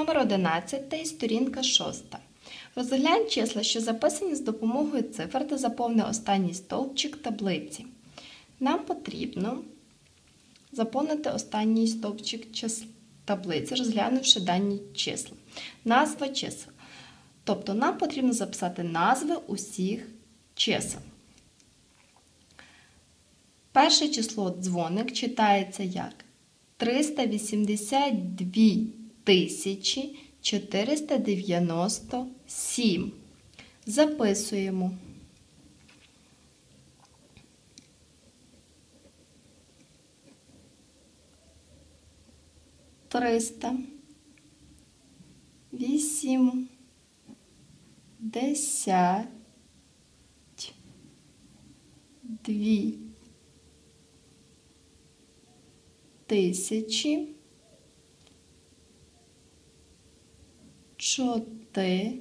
Номер 11, та сторінка 6. Розглянь числа, що записані з допомогою цифр та заповни останній стовпчик таблиці. Нам потрібно заповнити останній стовпчик таблиці, розглянувши дані числа. Назва чисел. Тобто нам потрібно записати назви усіх чисел. Перше число дзвоник читається як 382 тисячі 497. Записуємо. Триста вісім десять дві тисячі чотириста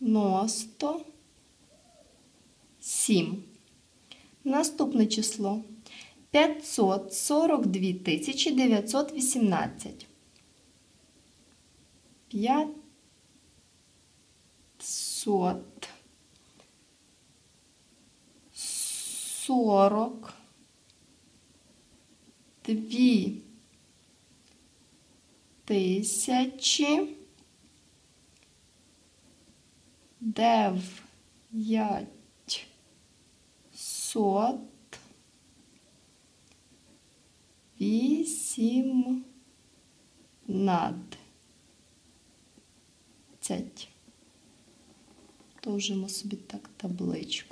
дев'яносто сім. Наступне число 542 тисячі 918. 500 сорок дві тисячі дев'ятсот вісімнадцять. Довжимо собі так табличку.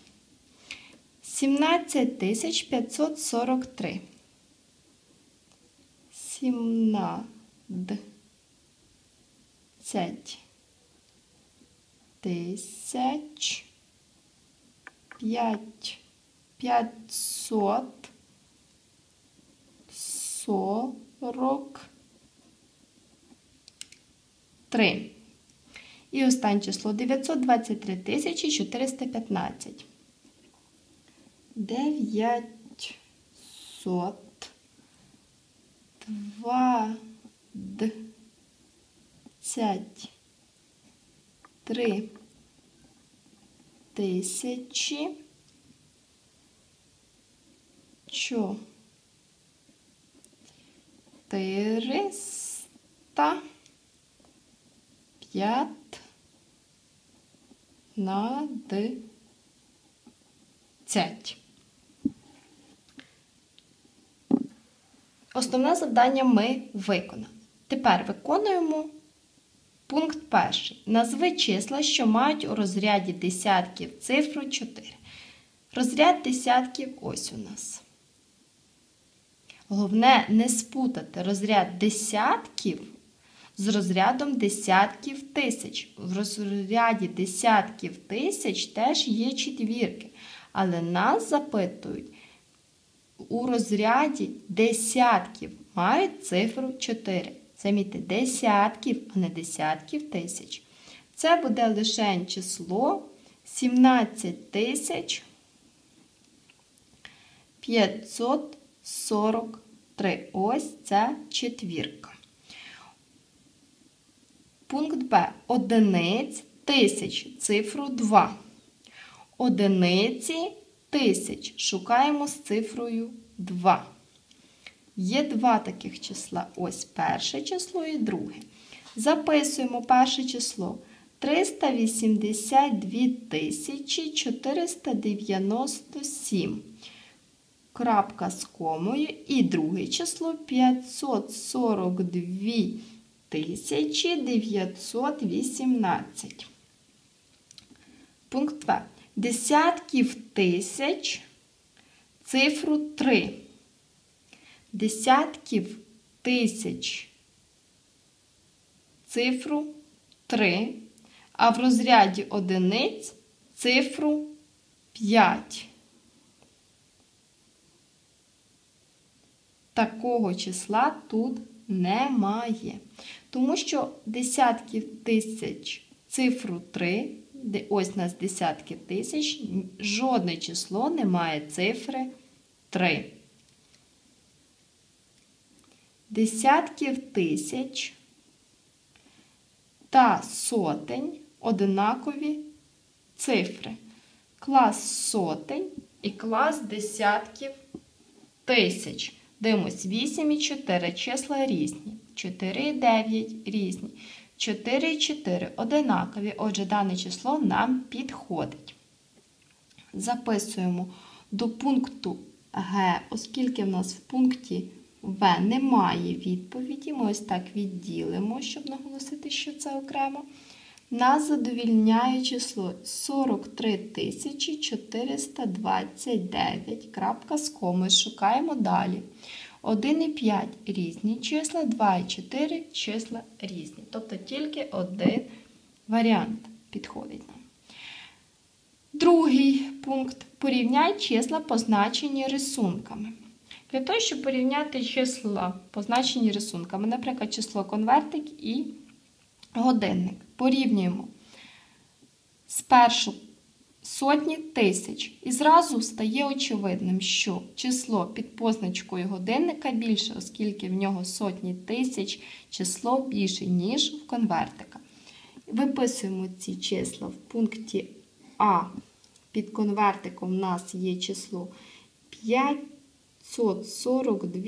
17 тисяч 543. 17 тисяч 5 500 43. І останнє число 923 тисячі 415. 900 двадцять три тисячі чотириста п'ятнадцять. Основне завдання ми виконали. Тепер виконуємо пункт перший. Назви числа, що мають у розряді десятків цифру 4. Розряд десятків ось у нас. Головне не спутати розряд десятків з розрядом десятків тисяч. В розряді десятків тисяч теж є четвірки, але нас запитують у розряді десятків мають цифру 4. Замітьте, десятків, а не десятків тисяч. Це буде лише число 17 тисяч 543. Ось це четвірка. Пункт Б. Одиниць тисяч. Цифру 2. Одиниці тисяч. Шукаємо з цифрою 2. Є два таких числа. Ось перше число і друге. Записуємо перше число 382 тисячі 497. Крапка з комою. І друге число 542 918. Пункт В. Десятків тисяч цифру 3. Десятків тисяч цифру 3, а в розряді одиниць цифру 5. Такого числа тут немає. Тому що десятків тисяч цифру 3, де ось нас десятки тисяч, жодне число не має цифри 3. Десятків тисяч та сотень одинакові цифри. Клас сотень і клас десятків тисяч. Дивимось 8 і 4 числа різні. 4 і 9 різні. 4 і 4 одинакові. Отже, дане число нам підходить. Записуємо до пункту Г, оскільки в нас в пункті В немає відповіді. Ми ось так відділимо, щоб наголосити, що це окремо. Нас задовільняє число 43 429. Крапка з коми. Шукаємо далі. 1 і 5 різні числа, 2 і 4 числа різні. Тобто тільки один варіант підходить нам. Другий пункт. Порівняй числа, позначені рисунками. Для того, щоб порівняти числа, позначені рисунками, наприклад, число конвертик і годинник. Порівнюємо спершу сотні тисяч. І зразу стає очевидним, що число під позначкою годинника більше, оскільки в нього сотні тисяч число більше, ніж в конвертика. Виписуємо ці числа в пункті А. Під конвертиком у нас є число 542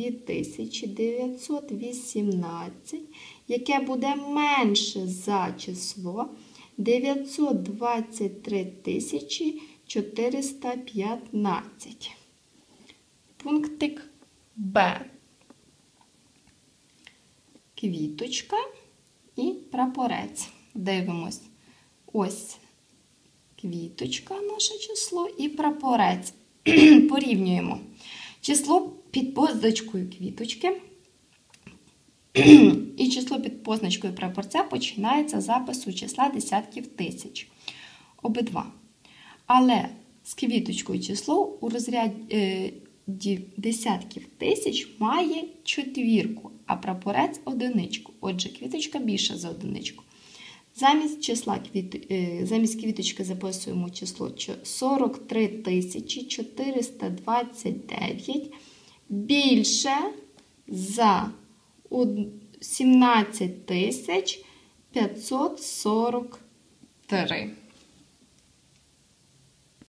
918, яке буде менше за число 923 тисячі 415. Пунктик Б. Квіточка і прапорець. Дивимось. Ось квіточка наше число і прапорець. Порівнюємо. Число під позначкою квіточки і число під позначкою прапорця починається з запису числа десятків тисяч. Обидва. Але з квіточкою число у розряді е, десятків тисяч має четвірку, а прапорець одиничку. Отже, квіточка більша за одиничку. Замість числа. Е, замість квіточки записуємо число 43 тисячі 429 більше за 17 тисяч 543.